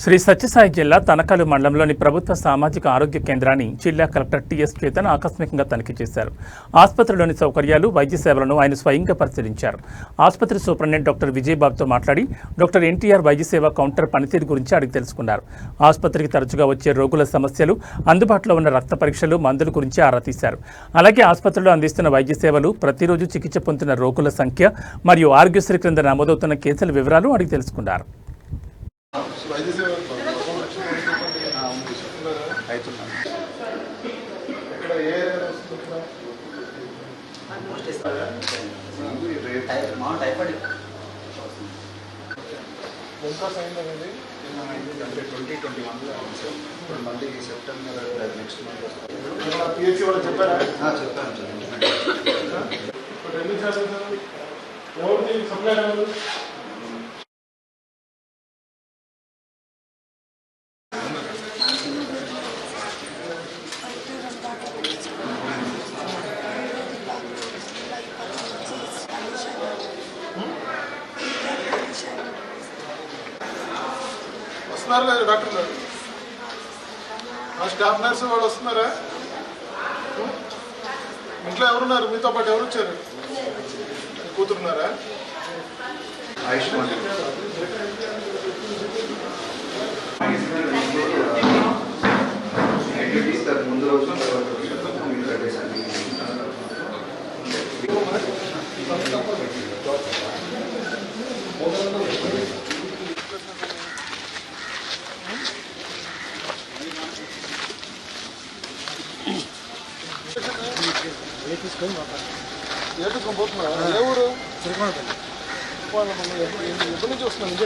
శ్రీ సత్యసాయి జిల్లా తనకలు మండలంలోని ప్రభుత్వ సామాజిక ఆరోగ్య కేంద్రాన్ని జిల్లా కలెక్టర్ టిఎస్ చేతన్ ఆకస్మికంగా తనిఖీ చేశారు. ఆసుపత్రిలోని సౌకర్యాలు వైద్య సేవలను ఆయన స్వయంగా పరిశీలించారు. ఆసుపత్రి సూపరింటెండెంట్ డాక్టర్ విజయబాబుతో మాట్లాడి డాక్టర్ ఎన్టీఆర్ వైద్య సేవ కౌంటర్ పనితీరు గురించి అడిగి తెలుసుకున్నారు. ఆసుపత్రికి తరచుగా వచ్చే రోగుల సమస్యలు అందుబాటులో ఉన్న రక్త పరీక్షలు మందుల గురించి ఆరా తీశారు. అలాగే ఆసుపత్రిలో అందిస్తున్న వైద్య సేవలు ప్రతిరోజు చికిత్స పొందుతున్న రోగుల సంఖ్య మరియు ఆరోగ్యశ్రీ క్రింద నమోదవుతున్న కేసుల వివరాలు అడిగి తెలుసుకున్నారు. ట్వంటీ ట్వంటీ వన్లో మళ్ళీ సెప్టెంబర్ నెక్స్ట్ మంత్ వస్తుంది పిహెచ్సి వాళ్ళు చెప్పారా చెప్పాను సార్ ఇప్పుడు ఎన్ని చేస్తున్నారు ఎవరు సప్లై వస్తున్నారు లేదా డాక్టర్ గారు? ఆ స్టాఫ్ నర్స్ వాళ్ళు వస్తున్నారా? ఇంట్లో ఎవరున్నారు? మీతో పాటు ఎవరు వచ్చారు? మీ కూతురున్నారా ఆయుష్మాన్ ముందు రోజు ఏ తీసుకొని పోతున్నారా ఏ ఊరు తిరుపతి ఎప్పటి నుంచి వస్తున్నాను